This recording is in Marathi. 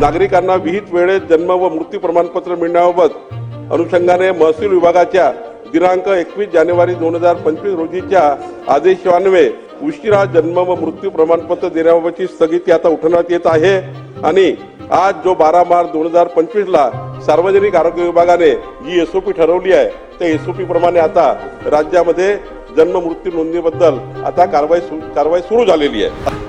नागरिकांना विहित वेळेत जन्म व मृत्यू प्रमाणपत्र मिळण्याबाबत अनुषंगाने महसूल विभागाच्या दिनांक एकवीस जानेवारी दोन हजार पंचवीस रोजीच्या आदेशान्वये उशिरा जन्म व मृत्यू प्रमाणपत्र देण्याबाबतची स्थगिती आता उठवण्यात येत आहे. आणि आज जो बारा मार्च दोन हजार पंचवीस ला सार्वजनिक आरोग्य विभागाने जी एसओपी ठरवली आहे त्या एसओपी प्रमाणे आता राज्यामध्ये जन्म मृत्यू नोंदणीबद्दल आता कारवाई सु- कारवाई सुरू झालेली आहे.